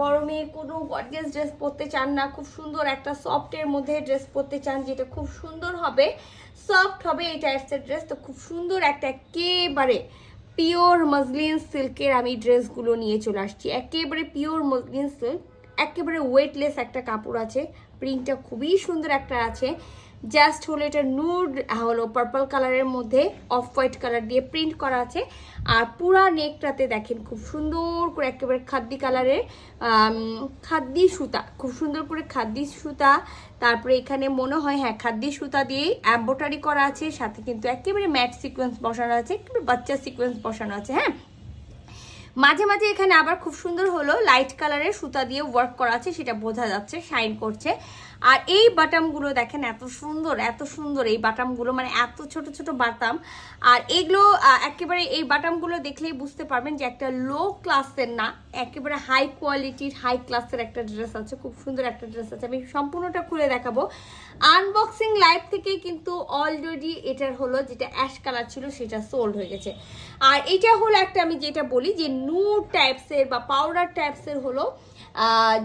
গরমে কোনো gorgeous dress পরতে চান না, খুব সুন্দর একটা সফটের মধ্যে ড্রেস পরতে চান যেটা খুব সুন্দর হবে। সফট হবে এই টাইপসের ড্রেস তো খুব সুন্দর একটা একেবারে পিওর মসলিন সিল্কের আমি ড্রেসগুলো নিয়ে চলে আসছি। একেবারে পিওর মসলিন সিল্ক একেবারে ওয়েটলেস একটা কাপড় আছে। প্রিন্টটা খুবই সুন্দর একটা আছে। জাস্ট হলো এটা নুড হলো পার্পল কালারের মধ্যে অফ হোয়াইট কালার দিয়ে প্রিন্ট করা আছে। আর পুরা নেকটাতে দেখেন খুব সুন্দর করে একেবারে খাদ্দি কালারের খাদ্দি সুতা, খুব সুন্দর করে খাদ্দি সুতা। তারপরে এখানে মনে হয় হ্যাঁ খাদ্দি সুতা দিয়ে অ্যাম্বোটারি করা আছে, সাথে কিন্তু একেবারে ম্যাট সিকোয়েন্স বসানো আছে, একেবারে বাচ্চা সিকোয়েন্স বসানো আছে হ্যাঁ? মাঝে মাঝে এখানে আবার খুব সুন্দর হলো লাইট কালারের সুতা দিয়ে ওয়ার্ক করা আছে, সেটা বোঝা যাচ্ছে শাইন করছে। আর এই বাটামগুলো দেখেন এত সুন্দর এত সুন্দর এই বাটামগুলো মানে এত ছোট ছোট বাটাম। আর এগুলো একেবারে এই বাটামগুলো দেখলেই বুঝতে পারবেন যে একটা লো ক্লাসের না, একেবারে হাই কোয়ালিটির হাই ক্লাসের একটা ড্রেস আছে, খুব সুন্দর একটা ড্রেস আছে। আমি সম্পূর্ণটা খুলে দেখাবো। আনবক্সিং লাইভ থেকেই কিন্তু অলরেডি এটার হলো যেটা অ্যাশ কালার ছিল, সেটা সোল্ড হয়ে গেছে। আর এটা হলো একটা, আমি যেটা বলি যে নুড টাইপসের বা পাউডার টাইপসের হলো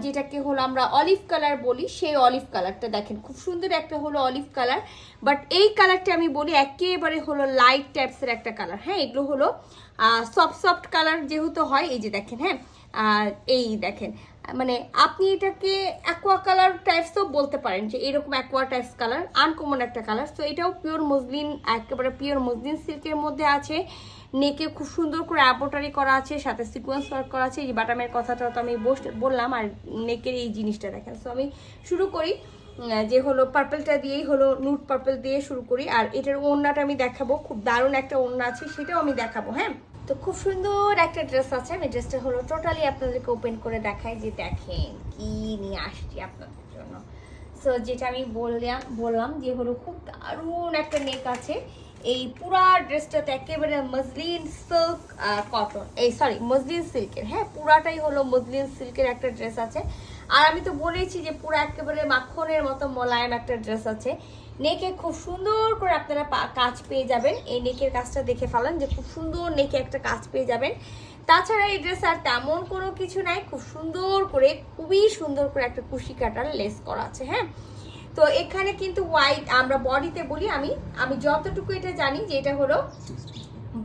যেটাকে হলো আমরা অলিভ কালার বলি, সেই অলিভ কালারটা দেখেন। খুব সুন্দর একটা হলো অলিভ কালার বাট এই কালারটা আমি বলি একেবারে হলো লাইট টাইপসের একটা কালার হ্যাঁ এগুলো হলো সফট সফট কালার যেহেতু হয়, এই যে দেখেন হ্যাঁ আর এই দেখেন মানে আপনি এটাকে অ্যাকোয়া কালার টাইপসও বলতে পারেন যে এরকম অ্যাকোয়া টাইপস কালার আনকমন একটা কালার তো এটাও পিওর মসলিন একেবারে পিওর মসলিন সিল্কের মধ্যে আছে। নেকে খুব সুন্দর করে অ্যাপোটারি করা আছে, সাথে সিকোয়েন্স ওয়ার্ক করা আছে, এই বাটামের কথাটা তো আমি বললাম, আর নেকের এই জিনিসটা দেখেন। সো আমি শুরু করি যে হলো পার্পলটা দিয়েই হলো নুট পার্পেল দিয়ে শুরু করি, আর এটার ওড়নাটা আমি দেখাবো, খুব দারুণ একটা ওড়না আছে, সেটাও আমি দেখাবো হ্যাঁ? তো খুব সুন্দর একটা ড্রেস আছে, আমি ড্রেসটা হলো টোটালি আপনাদেরকে ওপেন করে দেখাই যে দেখেন কি নিয়ে আসছি আপনাদের জন্য। সো যেটা আমি বললাম বললাম যে হলো খুব দারুণ একটা নেক আছে। এই পুরা ড্রেসটাতে একেবারে মসলিন সিল্ক কটন এই সরি মসলিন সিল্কের হ্যাঁ পুরাটাই হলো মসলিন সিল্কের একটা ড্রেস আছে। আর আমি তো বলেছি যে পুরো একেবারে মাখনের মতো মোলায়েম একটা ড্রেস আছে। নেকে খুব সুন্দর করে আপনারা কাজ পেয়ে যাবেন। এই নেকের কাজটা দেখে ফেলান যে খুব সুন্দর নেকে একটা কাজ পেয়ে যাবেন। তাছাড়া এই ড্রেস আর তেমন কোনো কিছু নাই। খুব সুন্দর করে, খুবই সুন্দর করে একটা কুশি কাটার লেস করা আছে হ্যাঁ। তো এখানে কিন্তু হোয়াইট আমরা বডিতে বলি আমি আমি যতটুকু এটা জানি যে এটা হলো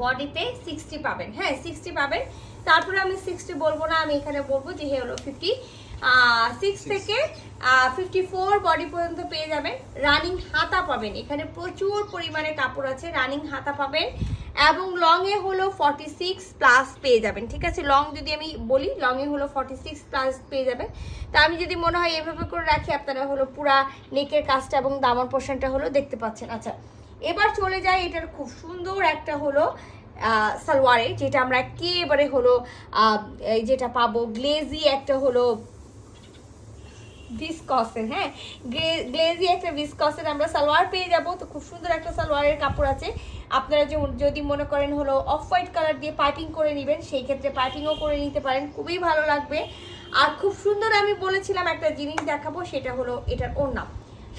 বডিতে সিক্সটি পাবেন। হ্যাঁ সিক্সটি পাবেন। তারপরে আমি সিক্সটি বলব না আমি এখানে বলব যে হে হলো ফিফটি সিক্স থেকে ফিফটি ফোর বডি পর্যন্ত পেয়ে যাবেন। রানিং হাতা পাবেন। এখানে প্রচুর পরিমাণে কাপড় আছে রানিং হাতা পাবেন। এবং লং এ হলো ফর্টি সিক্স প্লাস পেয়ে যাবেন, ঠিক আছে? লং যদি আমি বলি লং এ হলো ফর্টি সিক্স প্লাস পেয়ে যাবেন। তা আমি যদি মনে হয় এভাবে করে রাখি, আপনারা হলো পুরা নেকের কাজটা এবং দামন পোর্শনটা হলো দেখতে পাচ্ছেন। আচ্ছা এবার চলে যাই, এটার খুব সুন্দর একটা হলো সালোয়ারে, যেটা আমরা একেবারে হলো যেটা পাবো গ্লেজি একটা হলো ভিসকসের হ্যাঁ? গ্লেজি একটা ভিসকসের আমরা সালোয়ার পেয়ে যাব। তো খুব সুন্দর একটা সালোয়ারের কাপড় আছে। আপনারা যে যদি মনে করেন হলো অফ হোয়াইট কালার দিয়ে পাইপিং করে নেবেন সেই ক্ষেত্রে পাইপিংও করে নিতে পারেন। খুবই ভালো লাগবে। আর খুব সুন্দর আমি বলেছিলাম একটা জিনিস দেখাবো সেটা হলো এটার ওড়না।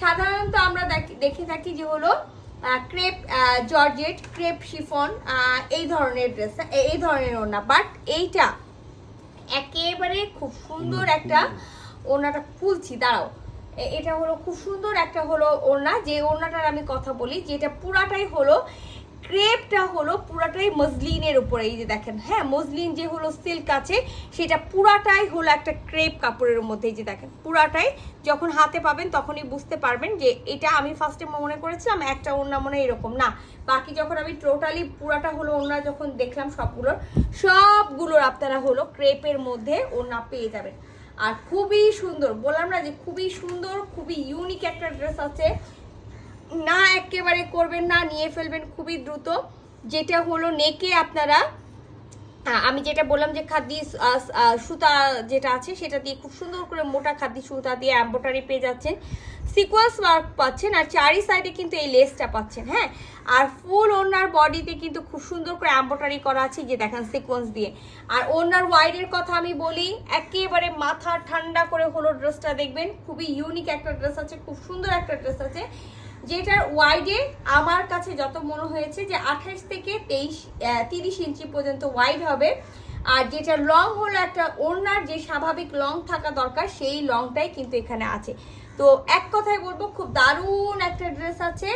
সাধারণত আমরা দেখি- দেখে থাকি যে হলো ক্রেপ জর্জেট ক্রেপ শিফন এই ধরনের ড্রেস এই ধরনের ওড়না। বাট এইটা একেবারে খুব সুন্দর একটা ওড়নাটা খুলছি, দাঁড়াও। এটা হলো খুব সুন্দর একটা হলো ওড়না, যে ওড়নাটার আমি কথা বলি, যেটা পুরাটাই হলো, ক্রেপটা হলো পুরাটাই মসলিনের উপরে, এই যে দেখেন হ্যাঁ মসলিন যে হলো সিল্ক আছে, সেটা পুরাটাই হলো একটা ক্রেপ কাপড়ের মধ্যে, এই যে দেখেন, পুরাটাই যখন হাতে পাবেন তখনই বুঝতে পারবেন যে এটা আমি ফার্স্টে মনে করেছিলাম একটা ওড়না মনে এরকম, না। বাকি যখন আমি টোটালি পুরাটা হলো ওড়না যখন দেখলাম সবগুলোর সবগুলোর আপনারা হলো ক্রেপের মধ্যে ওড়না পেয়ে যাবেন। আর খুবই সুন্দর, বললাম না যে খুবই সুন্দর, খুবই ইউনিক একটা ড্রেস আছে। না একেবারে করবেন না, নিয়ে ফেলবেন খুবই দ্রুত। যেটা হলো নেকে আপনারা আমি যেটা বললাম যে আহ, সুতা যেটা আছে সেটা দিয়ে খুব সুন্দর করে মোটা খাদ্যি সুতা দিয়ে অ্যাম্বোটারি পেয়ে যাচ্ছেন। সিকোয়েন্স ওয়ার্ক পাচ্ছেন আর চারি সাইডে কিন্তু এই লেসটা পাচ্ছেন হ্যাঁ? আর ফুল ওনার বডিতে কিন্তু খুব সুন্দর করে অ্যাম্বোটারি করা আছে যে দেখেন সিকোয়েন্স দিয়ে। আর ওনার ওয়াইডের কথা আমি বলি একেবারে মাথা ঠান্ডা করে হলো ড্রেসটা দেখবেন খুবই ইউনিক একটা ড্রেস আছে খুব সুন্দর একটা ড্রেস আছে। যেটার ওয়াইডে আমার কাছে যত মনে হয়েছে যে আঠাশ থেকে তেইশ তিরিশ ইঞ্চি পর্যন্ত ওয়াইড হবে। আর যেটা লং হলো একটা ওড়নার, যে স্বাভাবিক লং থাকা দরকার, সেই লংটাই কিন্তু এখানে আছে। তো এক কথায় বলব, খুব দারুণ একটা ড্রেস আছে।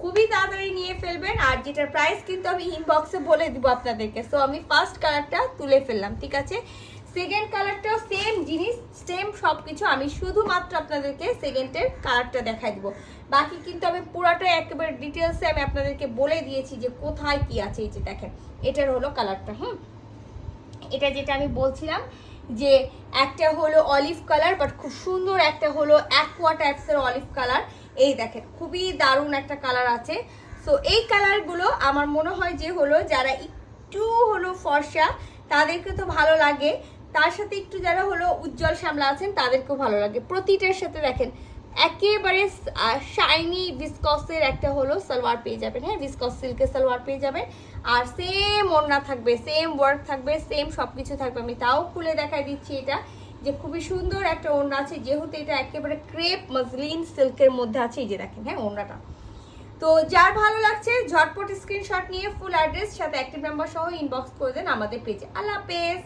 খুবই তাড়াতাড়ি নিয়ে ফেলবেন। আর যেটার প্রাইস কিন্তু আমি ইনবক্সে বলে দিব আপনাদেরকে। সো আমি ফার্স্ট কালারটা তুলে ফেললাম, ঠিক আছে? সেকেন্ড কালারটাও সেম জিনিস সেম সব কিছু আমি শুধুমাত্র আপনাদেরকে সেকেন্ডের কালারটা দেখাই দিব। বাকি কিন্তু আমি পুরাটা একেবারে ডিটেলসে আমি আপনাদেরকে বলে দিয়েছি যে কোথায় কি আছে। এই যে দেখেন, এটার হলো কালারটা হুম? এটা যেটা আমি বলছিলাম যে একটা হলো অলিভ কালার বাট খুব সুন্দর একটা হলো অ্যাকোয়া টাইপসের অলিভ কালার এই দেখেন, খুবই দারুণ একটা কালার আছে। সো এই কালারগুলো আমার মনে হয় যে হলো যারা একটু হলো ফর্সা, তাদেরকে তো ভালো লাগে। তার সাথে একটু যারা হলো উজ্জ্বল শ্যামলা আছেন, তাদেরকেও ভালো লাগে। প্রতিটার সাথে দেখেন, একেবারে শাইনি ভিসকসের একটা হলো সালোয়ার পেয়ে যাবেন। হ্যাঁ ভিসকস সিল্কের সালোয়ার পেয়ে যাবেন। আর সেম ওড়না থাকবে সেম ওয়ার্ক থাকবে সেম সব কিছু থাকবে। আমি তাও খুলে দেখাই দিচ্ছি এটা, যে খুবই সুন্দর একটা ওড়না আছে, যেহেতু এটা একেবারে ক্রেপ মজলিন সিল্কের মধ্যে আছে, এই যে দেখেন হ্যাঁ ওড়নাটা। তো যার ভালো লাগছে, ঝটপট স্ক্রিনশট নিয়ে ফুল অ্যাড্রেস সাথে অ্যাক্টিভ নাম্বার সহ ইনবক্স করে দেন আমাদের পেজে আল্লাহ হাফেজ!